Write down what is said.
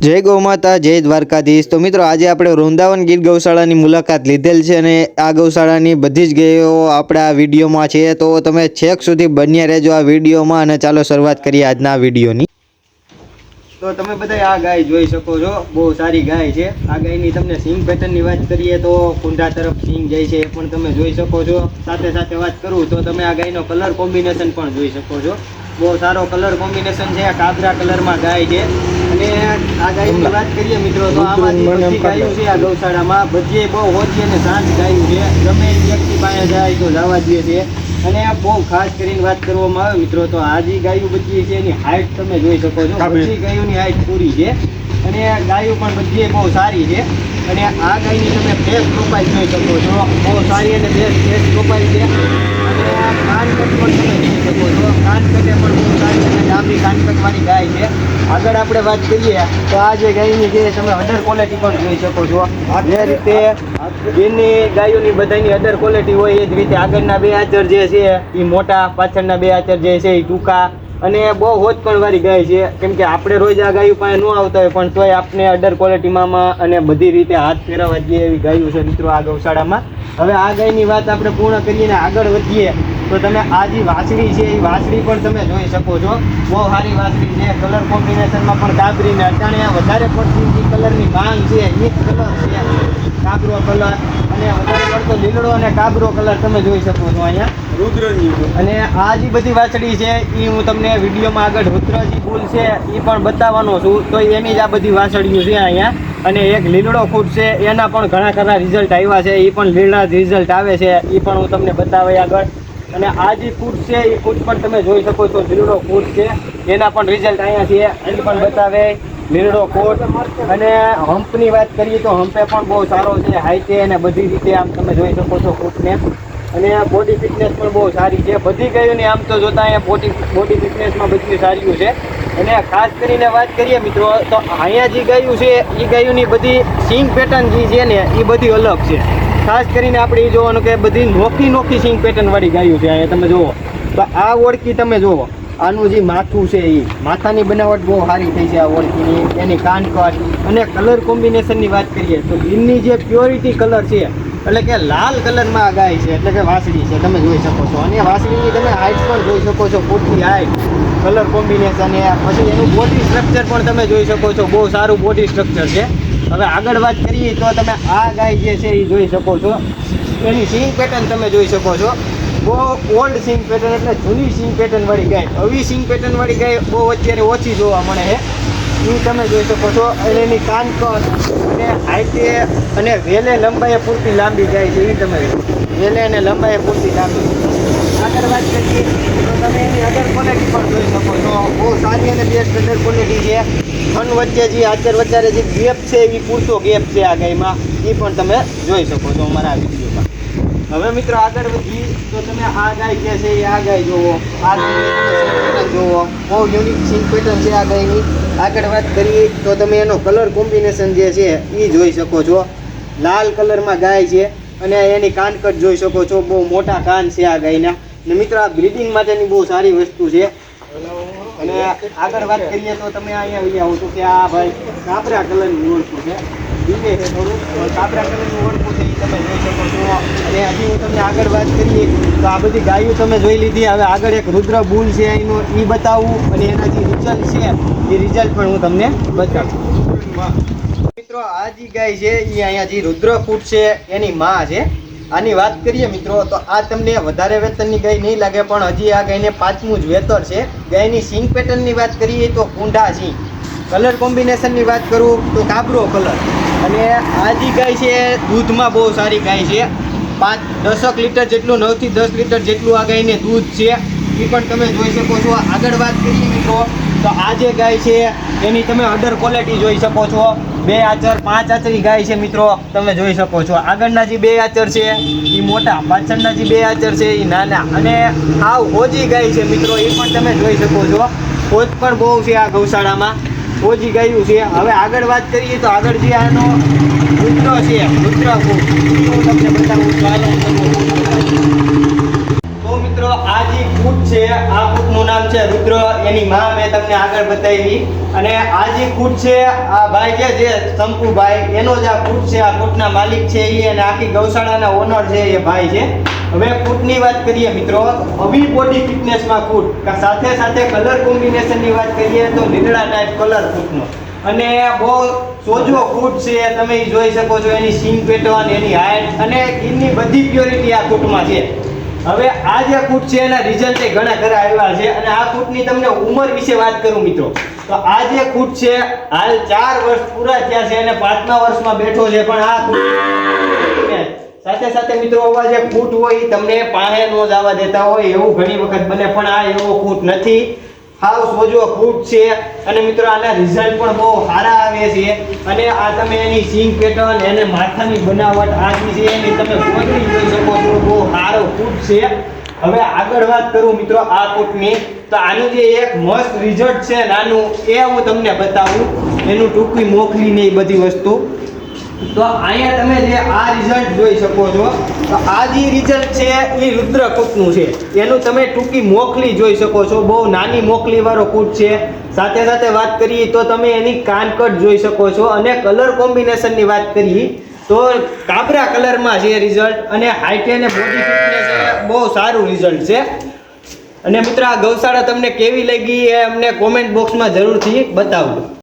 જય ગૌમાતા, જય દ્વારકાધીશ. તો મિત્રો, આજે આપણે વૃંદાવન ગીર ગૌશાળાની મુલાકાત લીધેલ છે અને આ ગૌશાળાની બધી જ ગાયો આપણા આ વિડીયોમાં છે. તો તમે છેક સુધી બન્યા રહેજો આ વિડીયોમાં અને ચાલો શરૂઆત કરીએ આજના વિડીયોની. તો તમે બધા આ ગાય જોઈ શકો છો. બહુ સારી ગાય છે. આ ગાયની તમને સિંગ પેટર્નની વાત કરીએ તો કુંડા તરફ સિંગ જાય છે એ પણ તમે જોઈ શકો છો. સાથે સાથે વાત કરું તો તમે આ ગાયનો કલર કોમ્બિનેશન પણ જોઈ શકો છો. બહુ સારો કલર કોમ્બિનેશન છે. આ કાબરા કલરમાં ગાય છે. અને આ ગાયની વાત કરીએ મિત્રો તો આમાંથી બધી ગાયો છે આ ગૌશાળામાં. બધી બહુ હોતી અને શાંત ગાયું છે. ગમે વ્યક્તિ પાસે જાય તો જવા દે છે. અને બહુ ખાસ કરીને વાત કરવામાં આવે મિત્રો તો આ જે ગાયો બધી છે એની હાઈટ તમે જોઈ શકો છો. બધી ગાયોની હાઈટ પૂરી છે. અને ગાયો પણ બધી બહુ સારી છે. અને આ ગાયની તમે ફેસ પ્રોફાઇલ જોઈ શકો છો. બહુ સારી અને બેસ્ટ ફેસ પ્રોફાઇલ છે. અને આ કાનકટ પણ તમે જોઈ શકો છો. કાનકટે પણ બહુ સારી અને લાંબી કાનકટવાળી ગાય છે. આગળ આપણે વાત કરીએ, તો આ જે ગાયની છે તમે અડર ક્વોલિટી પણ જોઈ શકો છો. જે રીતે જેની ગાયોની બધાની અડર ક્વોલિટી હોય, એ જ રીતે આગળના બે આચર જે છે, એ મોટા પાછળના બે આચર જે છે, એ ટૂંકા અને બહુ હોચકણ વાળી ગાય છે. કેમ કે આપણે રોજ આ ગાયું પાસે ન આવતા હોય, પણ તોય આપણે અડર ક્વોલિટીમાં અને બધી રીતે હાથ ફેરવવા જઈએ એવી ગાયો છે મિત્રો આ ગૌશાળામાં હવે આ ગાયની વાત આપણે પૂર્ણ કરીએ ને આગળ વધીએ. તો તમે આ જે વાસળી છે એ વાસળી પણ તમે જોઈ શકો છો. બહુ સારી વાસળી છે. કલર કોમ્બિનેશનમાં પણ કાબરીને અટાણે વધારે પડતી જે કલરની માંગ છે એ જ કલર છે. કાબરો કલર અને વધારે પડતો લીલડો અને કાબરો કલર તમે જોઈ શકો છો અહીંયા. અને આ જે બધી વાછડી છે એ હું તમને વિડીયોમાં આગળ રુદ્રજી પુલ છે એ પણ બતાવવાનો છું. તો એની જ આ બધી વાછડીઓ છે અહીંયા. અને એક લીલડો ફૂટ છે એના પણ ઘણા ખરા રિઝલ્ટ આવ્યા છે. એ પણ લીલડા રિઝલ્ટ આવે છે. એ પણ હું તમને બતાવી આગળ. અને આ જે કૂટ છે, એ કૂટ પણ તમે જોઈ શકો છો લીલડો કૂટ છે. એના પણ રિઝલ્ટ અહીંયા છે. એ પણ બતાવે લીલડો કોટ અને હમ્પની વાત કરીએ તો હમ્પે પણ બહુ સારો છે હાઈટે અને બધી રીતે આમ તમે જોઈ શકો છો કૂટને અને બોડી ફિટનેસ પણ બહુ સારી છે. બધી ગાયોની આમ તો જોતા અહીંયા બોડી બોડી ફિટનેસમાં બધું સારું છે. અને ખાસ કરીને વાત કરીએ મિત્રો, તો અહીંયા જે ગાયું છે, એ ગાયોની બધી સિંગ પેટર્ન જે છે ને, એ બધી અલગ છે. ખાસ કરીને આપણે એ જોવાનું કે બધી નોખી નોખી સિંગ પેટર્ન વાળી ગાયું છે અહીંયા તમે જુઓ. તો આ ઓળખી તમે જુઓ. આનું જે માથું છે એ માથાની બનાવટ બહુ સારી થઈ છે આ ઓળખીની. એની કાનકટ અને કલર કોમ્બિનેશનની વાત કરીએ તો ગીરની જે પ્યોરિટી કલર છે, એટલે કે લાલ કલરમાં આ ગાય છે, એટલે કે વાસળી છે, તમે જોઈ શકો છો. અને વાસળીની તમે હાઈટ પણ જોઈ શકો છો પૂરતી હાઈટ કલર કોમ્બિનેશન એ પછી એનું બોડી સ્ટ્રક્ચર પણ તમે જોઈ શકો છો. બહુ સારું બોડી સ્ટ્રક્ચર છે. હવે આગળ વાત કરીએ તો તમે આ ગાય જે છે એ જોઈ શકો છો. એની સિંગ પેટર્ન તમે જોઈ શકો છો. બહુ ઓલ્ડ સિંગ પેટર્ન એટલે જૂની સિંગ પેટર્ન વાળી ગાય. નવી સિંગ પેટર્ન વાળી ગાય બહુ અત્યારે ઓછી જોવા મળે છે. એ તમે જોઈ શકો છો. અને એની કાનકટ અને હાઈટે અને વેલે લંબાઈએ પૂરતી લાંબી ગાય છે. એ તમે વેલે અને લંબાઈએ પૂરતી લાંબી. વાત કરીએ. તો તમે એની અધર ક્વોલિટી પણ જોઈ શકો છો. બહુ સારી અને બેસ્ટ અધર ક્વોલિટી છે. ફન વચ્ચે જે, આચર વચ્ચે જે ગેપ છે એ પૂરતો ગેપ છે આ ગાયમાં, એ પણ તમે જોઈ શકો છો અમારા વિડીયોમાં. હવે મિત્રો આગળ વધી, તો તમે આ ગાય જે છે એ આ ગાય જોવો. આ પેટર્ન જોવો. બહુ યુનિક સિંગ પેટર્ન છે આ ગાયની. આગળ વાત કરીએ, તો તમે એનો કલર કોમ્બિનેશન જે છે એ જોઈ શકો છો. લાલ કલરમાં ગાય છે. અને એની કાનકટ જોઈ શકો છો. બહુ મોટા કાન છે આ ગાયના. ને મિત્ર, આ બ્રીડિંગ માટેની બહુ સારી વસ્તુ છે. અને આગળ વાત કરીએ તો તમે અહીંયા આવી આવો તો કે આ ભાઈ કાપરા કલરની ઓળખું છે. બીજે છે થોડું. કાપરા કલરનું ઓળખું છે એ તમે જોઈ શકો છો. અને હજી હું તમને આગળ વાત કરીએ તો આ બધી ગાયો તમે જોઈ લીધી. હવે આગળ એક રુદ્ર બુલ છે એનો એ બતાવું અને એના જે રિઝલ્ટ છે. એ રિઝલ્ટ પણ હું તમને બતાવું મિત્રો, આ જે ગાય છે એ અહીંયા જે રુદ્ર ફૂટ છે. એની માં છે. આની વાત કરીએ મિત્રો, તો આ તમને વધારે વેતનની ગાય નહીં લાગે, પણ હજી આ ગાયને પાંચમું જ વેતર છે. ગાયની સિંગ પેટર્નની વાત કરીએ તો કુંડા સિંગ. કલર કોમ્બિનેશનની વાત કરું તો કાબરો કલર. અને આ જે ગાય છે, દૂધમાં બહુ સારી ગાય છે. પાંચ દસક લીટર જેટલું, નવથી દસ લીટર જેટલું આ ગાયને દૂધ છે. એ પણ તમે જોઈ શકો છો. આગળ વાત કરીએ મિત્રો, તો આ જે ગાય છે, એની તમે અડર ક્વોલિટી જોઈ શકો છો. બે આચર, પાંચ આચરી ગાય છે મિત્રો, તમે જોઈ શકો છો. આગળના જે બે આચર છે, એ મોટા, પાછળના જે બે આચર છે, એ નાના અને આવ હોજી ગાય છે મિત્રો, એ પણ તમે જોઈ શકો છો. ઓજ પણ બહુ છે આ ગૌશાળામાં. હોજી ગાયું છે. હવે આગળ વાત કરીએ તો આગળ જે આનો કૂતરો છે ફૂલ હું તમને બતાવું છું હાલો હું તમને બતાવું. તો મિત્રો આ જે કૂટ છે આ કૂટનું નામ છે, રુદ્ર એની માં મેં તમને આગળ બતાવી. અને આ જે કૂટ છે, આ ભાઈ છે જે શંકુભાઈ, એનો જ આ કૂટ છે, આ કૂટના માલિક છે એ અને આખી ગૌશાળાના ઓનર છે એ ભાઈ છે. હવે કૂટની વાત કરીએ મિત્રો અવી બોડી ફિટનેસમાં કૂટ. સાથે સાથે કલર કોમ્બિનેશનની વાત કરીએ તો લીલડા ટાઈપ કલર કૂટનો. અને બહુ સોજો કૂટ છે, તમે જોઈ શકો છો, એની સિંગ પેટર્ન એની હાઈટ અને એની બધી પ્યોરિટી આ કૂટમાં છે. હવે આ જે કૂટ છે એના રિઝલ્ટ ઘણા ખરા આવ્યા છે અને આ કૂટની તમને ઉંમર વિશે વાત કરું મિત્રો. તો આ જે કૂટ છે, હાલ ચાર વર્ષ પૂરા થયા છે અને પાંચમા વર્ષમાં બેઠો છે પણ આ કૂટ સાથે સાથે મિત્રો, આવા જે કૂટ હોય તમને પાસે નો જવા દેતા હોય એવું ઘણી વખત બને, પણ આ એવો કૂટ નથી. હાવ સોજો કૂટ છે. અને મિત્રો, આના રિઝલ્ટ પણ બહુ સારા આવે છે. અને આ તમે એની સિંગ પેટર્ન એને માથાની બનાવટ આ છે એની તમે ગોતરી જોઈ શકો છો. બહુ સારો કૂટ છે. હવે આગળ વાત કરું મિત્રો આ કૂટની. તો આનું જે એક મસ્ત રિઝલ્ટ છે નાનું, એ હું તમને બતાવું. એનું ટૂંકી મોકલી એ બધી વસ્તુ. તો અહીંયા તમે જે આ રિઝલ્ટ જોઈ શકો છો, તો આ જે રિઝલ્ટ છે એ રુદ્રકૂટનું છે. એનું તમે ટૂંકી મોખલી જોઈ શકો છો. બહુ નાની મોખલીવાળો કૂટ છે. સાથે સાથે વાત કરીએ તો તમે એની કાનકટ જોઈ શકો છો અને કલર કોમ્બિનેશનની વાત કરીએ તો કાબરા કલરમાં છે રિઝલ્ટ અને હાઇટ અને બોડી બહુ સારું રિઝલ્ટ છે. અને મિત્ર આ ગૌશાળા તમને કેવી લાગી એ અમને કોમેન્ટ બોક્સમાં જરૂરથી બતાવજો.